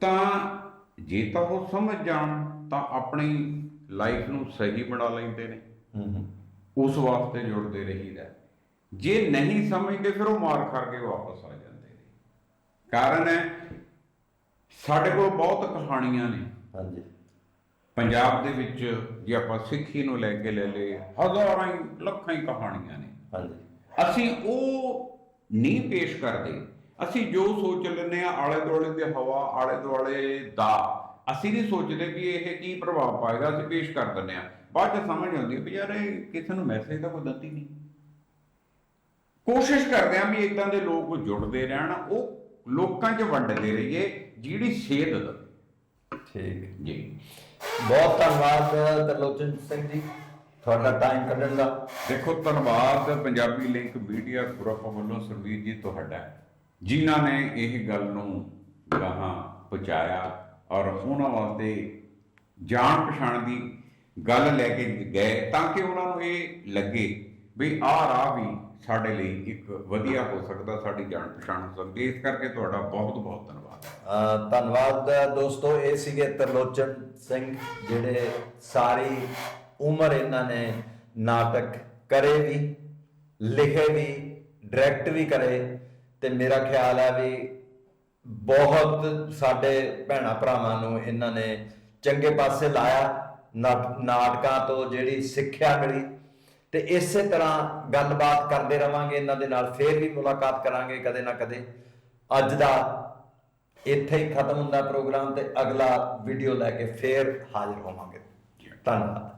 ਤਾਂ ਜੇ ਤਾਂ ਉਹ ਸਮਝ ਜਾਣ ਤਾਂ ਆਪਣੀ ਲਾਈਫ ਨੂੰ ਸਹੀ ਬਣਾ ਲੈਂਦੇ ਨੇ। ਹੂੰ ਉਸ ਵਾਸਤੇ ਜੁੜਦੇ ਰਹੀਦਾ। ਜੇ ਨਹੀਂ ਸਮਝਦੇ ਫਿਰ ਉਹ ਮਾਰ ਖਾ ਕੇ ਵਾਪਸ ਆ ਜਾਂਦੇ ਨੇ। ਕਾਰਨ ਹੈ ਸਾਡੇ ਕੋਲ ਬਹੁਤ ਕਹਾਣੀਆਂ ਨੇ। ਹਾਂਜੀ। ਪੰਜਾਬ ਦੇ ਵਿੱਚ ਜੇ ਆਪਾਂ ਸਿੱਖੀ ਨੂੰ ਲੈ ਕੇ ਲੈ ਲਏ ਹਜ਼ਾਰਾਂ ਹੀ ਲੱਖਾਂ ਹੀ ਕਹਾਣੀਆਂ ਨੇ। ਹਾਂਜੀ। ਅਸੀਂ ਉਹ ਨਹੀਂ ਪੇਸ਼ ਕਰਦੇ। ਅਸੀਂ ਜੋ ਸੋਚ ਲੈਂਦੇ ਆ ਆਲੇ ਦੁਆਲੇ ਦੀ ਹਵਾ ਆਲੇ ਦੁਆਲੇ ਦਾ। ਅਸੀਂ ਨਹੀਂ ਸੋਚਦੇ ਵੀ ਇਹ ਕੀ ਪ੍ਰਭਾਵ ਪਾਏਗਾ ਅਸੀਂ ਪੇਸ਼ ਕਰ ਦਿੰਦੇ ਆ ਬਾਅਦ ਚ ਸਮਝ ਆਉਂਦੀ ਹੈ ਵੀ ਯਾਰ ਇਹ ਕਿਸੇ ਨੂੰ ਮੈਸੇਜ ਦਾ ਕੋਈ ਦੰਦੀ ਨਹੀਂ। ਕੋਸ਼ਿਸ਼ ਕਰਦੇ ਆ ਵੀ ਇਦਾਂ ਦੇ ਲੋਕ ਜੁੜਦੇ ਰਹਿਣ ਉਹ ਲੋਕਾਂ 'ਚ ਵੰਡਦੇ ਰਹੀਏ ਜਿਹੜੀ ਸੇਧ ਦੇਵੇ ਠੀਕ ਜੀ। ਬਹੁਤ ਧੰਨਵਾਦ ਤਰਲੋਚਨ ਸਿੰਘ ਜੀ। ਤੁਹਾਡਾ ਟਾਈਮ ਕੱਢਣ ਦਾ। ਦੇਖੋ ਧੰਨਵਾਦ ਪੰਜਾਬੀ ਲਿੰਕ ਮੀਡੀਆ ਗਰੁੱਪ ਵੱਲੋਂ ਸਰਵੀਰ ਜੀ ਤੁਹਾਡਾ। ਜਿਨ੍ਹਾਂ ਨੇ ਇਹ ਗੱਲ ਨੂੰ ਗਾਹਾਂ ਪਹੁੰਚਾਇਆ ਔਰ ਉਹਨਾਂ ਵਾਸਤੇ ਜਾਣ ਪਛਾਣ ਦੀ ਗੱਲ ਲੈ ਕੇ ਗਏ ਤਾਂ ਕਿ ਉਹਨਾਂ ਨੂੰ ਇਹ ਲੱਗੇ ਵੀ ਆਹ ਰਾਹ ਵੀ ਸਾਡੇ ਲਈ ਇੱਕ ਵਧੀਆ ਹੋ ਸਕਦਾ, ਸਾਡੀ ਜਾਣ ਪਛਾਣ ਹੋ ਸਕਦੀ ਇਸ ਕਰਕੇ ਤੁਹਾਡਾ ਬਹੁਤ ਬਹੁਤ ਧੰਨਵਾਦ। ਧੰਨਵਾਦ ਦੋਸਤੋ, ਇਹ ਸੀਗੇ ਤਰਲੋਚਨ ਸਿੰਘ, ਜਿਹੜੇ ਸਾਰੀ ਉਮਰ ਇਹਨਾਂ ਨੇ ਨਾਟਕ ਕਰੇ ਵੀ, ਲਿਖੇ ਵੀ, ਡਾਇਰੈਕਟ ਵੀ ਕਰੇ। ਤੇ ਮੇਰਾ ਖਿਆਲ ਹੈ ਵੀ ਬਹੁਤ ਸਾਡੇ ਭੈਣਾ ਭਰਾਵਾਂ ਨੂੰ ਇਹਨਾਂ ਨੇ ਚੰਗੇ ਪਾਸੇ ਲਾਇਆ। ਨਾਟ- ਨਾਟਕਾਂ ਤੋਂ ਜਿਹੜੀ ਸਿੱਖਿਆ ਮਿਲੀ ਤੇ ਇਸੇ ਤਰ੍ਹਾਂ ਗੱਲਬਾਤ ਕਰਦੇ ਰਵਾਂਗੇ, ਇਹਨਾਂ ਦੇ ਨਾਲ ਫੇਰ ਵੀ ਮੁਲਾਕਾਤ ਕਰਾਂਗੇ ਕਦੇ ਨਾ ਕਦੇ। ਅੱਜ ਦਾ ਇੱਥੇ ਹੀ ਖਤਮ ਹੁੰਦਾ ਪ੍ਰੋਗਰਾਮ ਤੇ ਅਗਲਾ ਵੀਡੀਓ ਲੈ ਕੇ ਫੇਰ ਹਾਜ਼ਰ ਹੋਵਾਂਗੇ। ਧੰਨਵਾਦ।